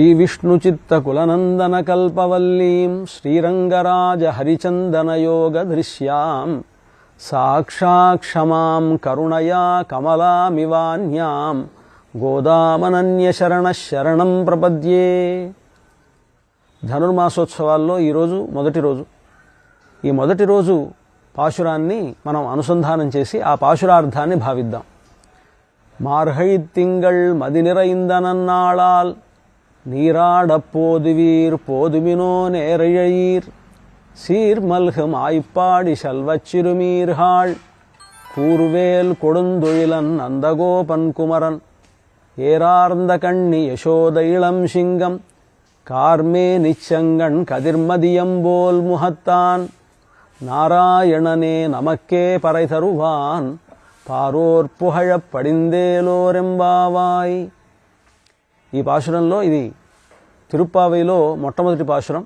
శ్రీ విష్ణు విష్ణుచిత్తకులనందన కల్పవల్లీం శ్రీరంగరాజ హరిచందనయోగ దృశ్యాం సాక్షాక్షమాం కరుణయా కమలామివాన్యాం గోదామనన్యశరణ శరణం ప్రపద్యే. ధనుర్మాసోత్సవాల్లో ఈరోజు మొదటి రోజు. ఈ మొదటి రోజు పాశురాన్ని మనం అనుసంధానం చేసి ఆ పాశురార్థాన్ని భావిద్దాం. మార్హై తింగళ్ మదినిరైందనన్నాళాల్ నిరైందనన్నాళాల్ நீராட போதுவீர் போதுமினோ நேரையீர் சீர்மல்கு மாய்ப்பாடி செல்வச்சிறுமீர்காள் கூர்வேல் கொடுந்தொழிலன் நந்தகோபன் குமரன் ஏரார்ந்த கண்ணி யசோத இளம் சிங்கம் கார்மே நிச்சங்கண் கதிர்மதியம்போல் முகத்தான் நாராயணனே நமக்கே பறை தருவான் பாரோர் புகழப் படிந்தேலோரெம்பாவாய் ఈ పాశురంలో ఇది திருப்பாவையிலோ మొట్టమొదటి పాశురం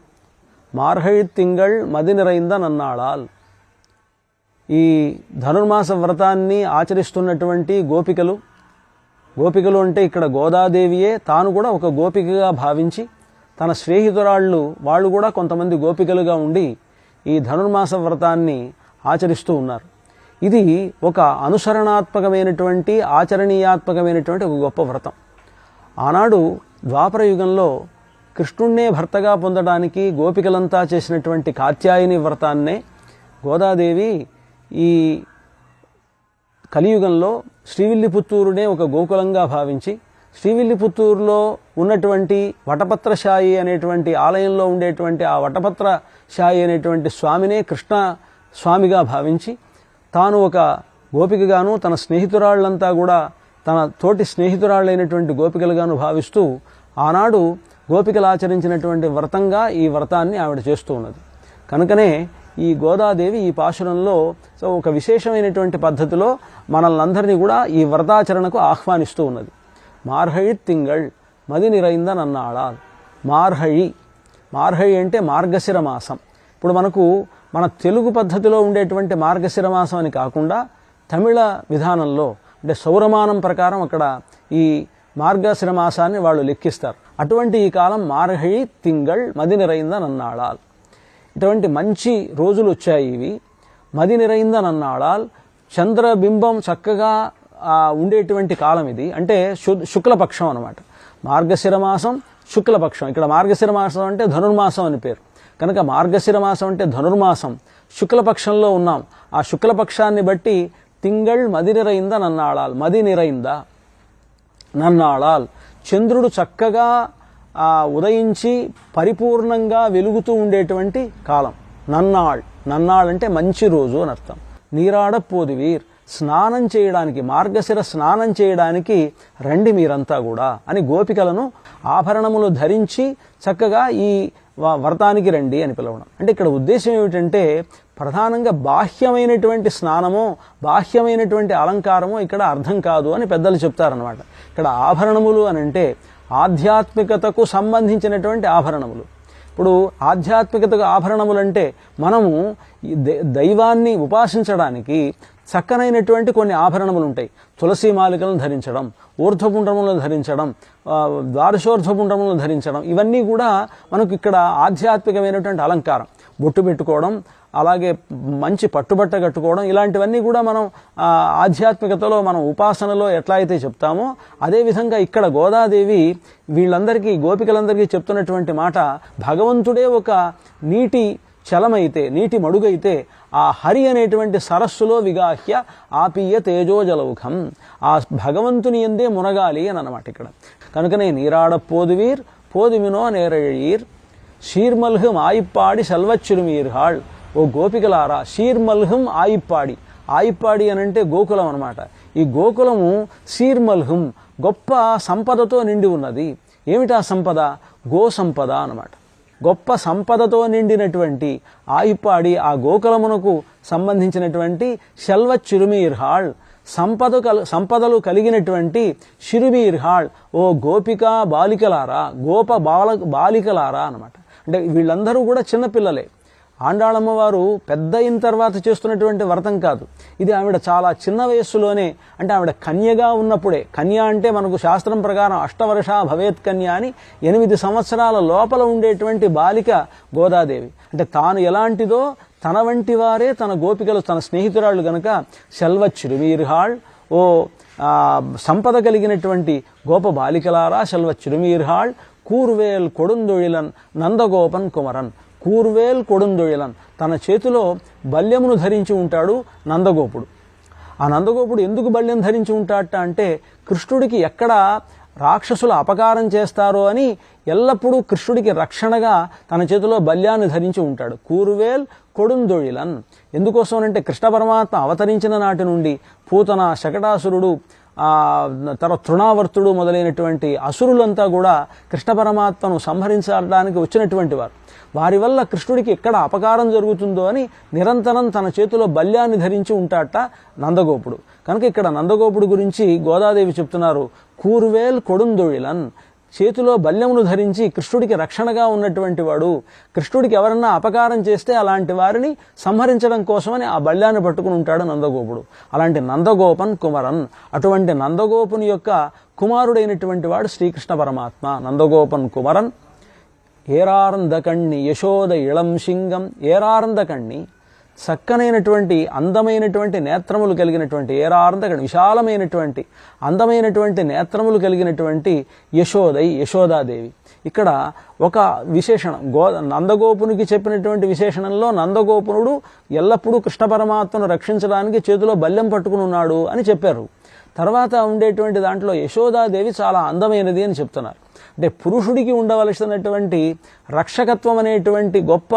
మార్హై తింగళ్ మది నిరైంద నన్నాళాల్. ఈ ధనుర్మాస వ్రతాన్ని ఆచరిస్తున్నటువంటి గోపికలు గోపికలు అంటే ఇక్కడ గోదాదేవియే తాను కూడా ఒక గోపికగా భావించి తన స్నేహితురాళ్ళు వాళ్ళు కూడా కొంతమంది గోపికలుగా ఉండి ఈ ధనుర్మాస వ్రతాన్ని ఆచరిస్తూ ఉన్నారు. ఇది ఒక అనుసరణాత్మకమైనటువంటి ఆచరణీయాత్మకమైనటువంటి ఒక గొప్ప వ్రతం. ఆనాడు ద్వాపర యుగంలో కృష్ణుణ్ణే భర్తగా పొందడానికి గోపికలంతా చేసినటువంటి కాత్యాయని వ్రతాన్నే గోదాదేవి ఈ కలియుగంలో శ్రీవిల్లిపుత్తూరునే ఒక గోకులంగా భావించి శ్రీవిల్లిపుత్తూరులో ఉన్నటువంటి వటపత్రశాయి అనేటువంటి ఆలయంలో ఉండేటువంటి ఆ వటపత్రశాయి అనేటువంటి స్వామినే కృష్ణ స్వామిగా భావించి తాను ఒక గోపికగాను తన స్నేహితురాళ్ళంతా కూడా తన తోటి స్నేహితురాళ్ళైనటువంటి గోపికలుగాను భావిస్తూ ఆనాడు గోపికలు ఆచరించినటువంటి వ్రతంగా ఈ వ్రతాన్ని ఆవిడ చేస్తూ ఉన్నది. కనుకనే ఈ గోదాదేవి ఈ పాశురంలో సో ఒక విశేషమైనటువంటి పద్ధతిలో మనల్నందరినీ కూడా ఈ వ్రతాచరణకు ఆహ్వానిస్తూ ఉన్నది. మార్హళి తింగళ్ మది నిరైంద నన్నాళాల్. మార్హళి అంటే మార్గశిర మాసం ఇప్పుడు మనకు మన తెలుగు పద్ధతిలో ఉండేటువంటి మార్గశిర మాసం అని కాకుండా తమిళ విధానంలో అంటే సౌరమానం ప్రకారం అక్కడ ఈ మార్గశిర మాసాన్ని వాళ్ళు లెక్కిస్తారు. అటువంటి ఈ కాలం మార్హి తింగళ్ మది నిరైంద నన్నాళాల్. ఇటువంటి మంచి రోజులు వచ్చాయి ఇవి. మది నిరైంద నన్నాళాల్. చంద్రబింబం చక్కగా ఉండేటువంటి కాలం ఇది. అంటే శుక్లపక్షం అనమాట మార్గశిర మాసం శుక్లపక్షం. ఇక్కడ మార్గశిర మాసం అంటే ధనుర్మాసం అని పేరు. కనుక మార్గశిర మాసం అంటే ధనుర్మాసం. శుక్లపక్షంలో ఉన్నాం. ఆ శుక్లపక్షాన్ని బట్టి తింగళ్ మది నిరైంద నన్నాళాల్. మది నిరైంద నన్నాళాల్. చంద్రుడు చక్కగా ఉదయించి పరిపూర్ణంగా వెలుగుతూ ఉండేటువంటి కాలం. నన్నాళ్. నన్నాళ్ అంటే మంచి రోజు అని అర్థం. నీరాడ పోదివీర్ స్నానం చేయడానికి మార్గశిర స్నానం చేయడానికి రండి మీరంతా కూడా అని గోపికలను ఆభరణములు ధరించి చక్కగా ఈ వ- వ్రతానికి రండి అని పిలవడం. అంటే ఇక్కడ ఉద్దేశం ఏమిటంటే ప్రధానంగా బాహ్యమైనటువంటి స్నానము బాహ్యమైనటువంటి అలంకారము ఇక్కడ అర్థం కాదు అని పెద్దలు చెప్తారనమాట ఇక్కడ ఆభరణములు అని అంటే ఆధ్యాత్మికతకు సంబంధించినటువంటి ఆభరణములు. ఇప్పుడు ఆధ్యాత్మికతకు ఆభరణములు అంటే మనము ఈ దైవాన్ని ఉపాసించడానికి చక్కనైనటువంటి కొన్ని ఆభరణములు ఉంటాయి తులసి మాలికలను ధరించడం ఊర్ధ్వపుండ్రములను ధరించడం ఆ, ద్వాదశోర్ధ్వపుండ్రములను ధరించడం ఇవన్నీ కూడా మనకు ఇక్కడ ఆధ్యాత్మికమైనటువంటి అలంకారం. బొట్టు పెట్టుకోవడం అలాగే మంచి పట్టుబట్ట కట్టుకోవడం ఇలాంటివన్నీ కూడా మనం ఆధ్యాత్మికతలో మనం ఉపాసనలో ఎట్లా అయితే చెప్తామో అదేవిధంగా ఇక్కడ గోదాదేవి వీళ్ళందరికీ గోపికలందరికీ చెప్తున్నటువంటి మాట భగవంతుడే ఒక నీటి చలమైతే నీటి మడుగైతే ఆ హరి అనేటువంటి సరస్సులో విగాహ్య ఆపీయ తేజోజలౌఖం ఆ భగవంతుని ఎందే మునగాలి అని అనమాట ఇక్కడ. కనుకనే నీరాడ పోదువీర్ పోదుమినో నేరయీర్ షీర్మల్హం ఆయిప్పాడి సెల్వచ్చురుమీర్హాళ్. ఓ గోపికలారా షీర్మల్హం ఆయిప్పాడి. ఆయిప్పాడి అనంటే గోకులం అనమాట ఈ గోకులము షీర్మల్హం గొప్ప సంపదతో నిండి ఉన్నది. ఏమిటా సంపద? గో సంపద అనమాట గొప్ప సంపదతో నిండినటువంటి ఆయిప్పాడి ఆ గోకులమునకు సంబంధించినటువంటి శల్వ చిరుమీర్హాళ్ సంపద సంపదలు కలిగినటువంటి షిరుమీర్హాళ్ ఓ గోపిక బాలికలారా గోప బాల బాలికలారా అనమాట అంటే వీళ్ళందరూ కూడా చిన్నపిల్లలే. ఆండాళమ్మ వారు పెద్ద అయిన తర్వాత చేస్తున్నటువంటి వ్రతం కాదు. ఇది ఆవిడ చాలా చిన్న వయస్సులోనే అంటే ఆవిడ కన్యగా ఉన్నప్పుడే కన్య అంటే మనకు శాస్త్రం ప్రకారం అష్టవర్ష భవేత్ కన్య అని ఎనిమిది సంవత్సరాల లోపల ఉండేటువంటి బాలిక గోదాదేవి. అంటే తాను ఎలాంటిదో తన వంటి వారే తన గోపికలు తన స్నేహితురాళ్ళు గనక శల్వచ్చిరుమీర్హాళ్ ఓ సంపద కలిగినటువంటి గోప బాలికలారా శల్వచ్చిరుమీర్హాళ్ కూర్వేల్ కొడుందొళిలన్ నందగోపన్ కుమరన్. కూర్వేల్ కొడుందొయలన్. తన చేతిలో బల్యమును ధరించి ఉంటాడు నందగోపుడు. ఆ నందగోపుడు ఎందుకు బల్యం ధరించి ఉంటాడట అంటే కృష్ణుడికి ఎక్కడ రాక్షసులు అపకారం చేస్తారో అని ఎల్లప్పుడూ కృష్ణుడికి రక్షణగా తన చేతిలో బల్యాన్ని ధరించి ఉంటాడు. కూరువేల్ కొడుందొయిలన్. ఎందుకోసమనంటే కృష్ణ పరమాత్మ అవతరించిన నాటి నుండి పూతన శకటాసురుడు తర్వాత తృణావర్తుడు మొదలైనటువంటి అసురులంతా కూడా కృష్ణ పరమాత్మను సంహరించడానికి వచ్చినటువంటి వారు. వారి వల్ల కృష్ణుడికి ఎక్కడ అపకారం జరుగుతుందో అని నిరంతరం తన చేతిలో బల్యాన్ని ధరించి ఉంటాట నందగోపుడు. కనుక ఇక్కడ నందగోపుడు గురించి గోదాదేవి చెప్తున్నారు కూర్వేల్ కొడుందొళిలన్ చేతిలో బల్యమును ధరించి కృష్ణుడికి రక్షణగా ఉన్నటువంటి వాడు. కృష్ణుడికి ఎవరన్నా అపకారం చేస్తే అలాంటి వారిని సంహరించడం కోసమని ఆ బల్యాన్ని పట్టుకుని ఉంటాడు నందగోపుడు. అలాంటి నందగోపన్ కుమరన్. అటువంటి నందగోపుని యొక్క కుమారుడైనటువంటి వాడు శ్రీకృష్ణ పరమాత్మ. నందగోపన్ కుమరన్. ఏరార్ంద కణ్ణి యశోద ఇళం సింగం ఏరార్ంద కణ్ణి చక్కనైనటువంటి అందమైనటువంటి నేత్రములు కలిగినటువంటి ఏరారంద విశాలమైనటువంటి అందమైనటువంటి నేత్రములు కలిగినటువంటి యశోదై యశోదాదేవి. ఇక్కడ ఒక విశేషణం గో నందగోపునికి చెప్పినటువంటి విశేషణంలో నందగోపునుడు ఎల్లప్పుడూ కృష్ణ పరమాత్మను రక్షించడానికి చేతిలో బల్యం పట్టుకుని ఉన్నాడు అని చెప్పారు. తర్వాత ఉండేటువంటి దాంట్లో యశోదాదేవి చాలా అందమైనది అని చెప్తున్నారు. అంటే పురుషుడికి ఉండవలసినటువంటి రక్షకత్వం అనేటువంటి గొప్ప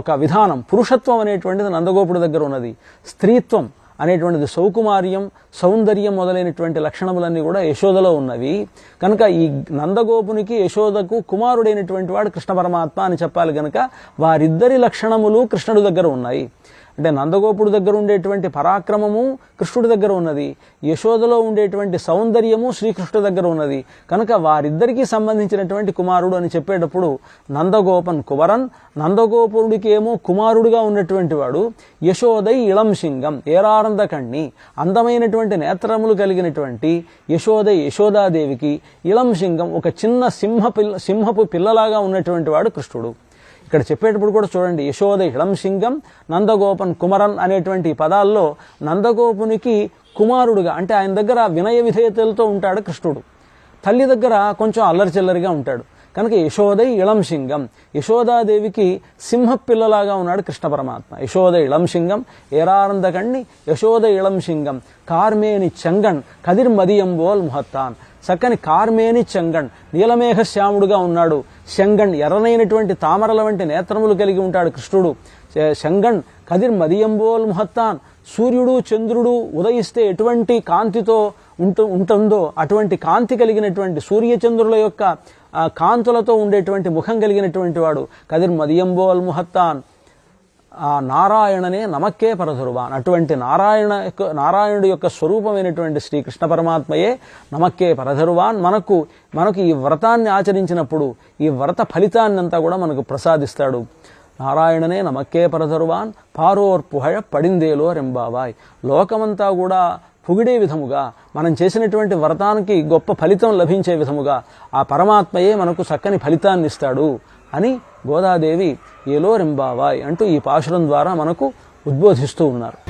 ఒక విధానం పురుషత్వం అనేటువంటిది నందగోపుడి దగ్గర ఉన్నది. స్త్రీత్వం అనేటువంటిది సౌకుమార్యం సౌందర్యం మొదలైనటువంటి లక్షణములన్నీ కూడా యశోదలో ఉన్నవి. కనుక ఈ నందగోపునికి యశోదకు కుమారుడైనటువంటి వాడు కృష్ణ పరమాత్మ అని చెప్పాలి కనుక వారిద్దరి లక్షణములు కృష్ణుడి దగ్గర ఉన్నాయి. అంటే నందగోపుడు దగ్గర ఉండేటువంటి పరాక్రమము కృష్ణుడి దగ్గర ఉన్నది. యశోదలో ఉండేటువంటి సౌందర్యము శ్రీకృష్ణుడి దగ్గర ఉన్నది. కనుక వారిద్దరికీ సంబంధించినటువంటి కుమారుడు అని చెప్పేటప్పుడు నందగోపన్ కువరన్ నందగోపురుడికి ఏమో కుమారుడుగా ఉన్నటువంటి వాడు యశోదై ఇళం సింగం ఏరానందకణ్ణి అందమైనటువంటి నేత్రములు కలిగినటువంటి యశోదై యశోదాదేవికి ఇళం సింగం ఒక చిన్న సింహ పిల్ల సింహపు పిల్లలాగా ఉన్నటువంటి వాడు కృష్ణుడు. ఇక్కడ చెప్పేటప్పుడు కూడా చూడండి యశోద ఇళం సింగం నందగోపన్ కుమరన్ అనేటువంటి పదాల్లో నందగోపునికి కుమారుడుగా అంటే ఆయన దగ్గర వినయ విధేయతలతో ఉంటాడు కృష్ణుడు. తల్లి దగ్గర కొంచెం అల్లరి చిల్లరిగా ఉంటాడు. కనుక యశోదై ఇళం సింగం యశోదాదేవికి సింహ పిల్లలాగా ఉన్నాడు కృష్ణ పరమాత్మ. యశోద ఇళం సింగం ఏరానంద యశోద ఇళం సింగం కార్మేని చెంగణ్ కదిర్ మదియంబోల్ ముహత్తాన్. చక్కని కార్మేని చెంగణ్ నీలమేఘ శ్యాముడుగా ఉన్నాడు. శంగణ్ ఎర్రనైనటువంటి తామరల వంటి నేత్రములు కలిగి ఉంటాడు కృష్ణుడు. శంగణ్ కదిర్ మదియంబోల్ ముహత్తాన్ సూర్యుడు చంద్రుడు ఉదయిస్తే ఎటువంటి కాంతితో ఉంటు ఉంటుందో అటువంటి కాంతి కలిగినటువంటి సూర్యచంద్రుల యొక్క కాంతులతో ఉండేటువంటి ముఖం కలిగినటువంటి వాడు కదిర్ మదియంబోల్ ముహత్తాన్. ఆ నారాయణనే నమక్కే పరధురువాన్ అటువంటి నారాయణ యొక్క నారాయణుడి యొక్క స్వరూపమైనటువంటి శ్రీకృష్ణ పరమాత్మయే నమక్కే పరధరువాన్ మనకు మనకు ఈ వ్రతాన్ని ఆచరించినప్పుడు ఈ వ్రత ఫలితాన్ని అంతా కూడా మనకు ప్రసాదిస్తాడు. నారాయణనే నమక్కే పరధరువాన్ పారోర్ పుహഴ పడిందేలో రెంబావాయ్. లోకమంతా కూడా పొగిడే విధముగా మనం చేసినటువంటి వ్రతానికి గొప్ప ఫలితం లభించే విధముగా ఆ పరమాత్మయే మనకు చక్కని ఫలితాన్ని ఇస్తాడు అని గోదాదేవి ఏలో రింబావాయ్ అంటూ ఈ పాశురం ద్వారా మనకు ఉద్బోధిస్తూ ఉన్నారు.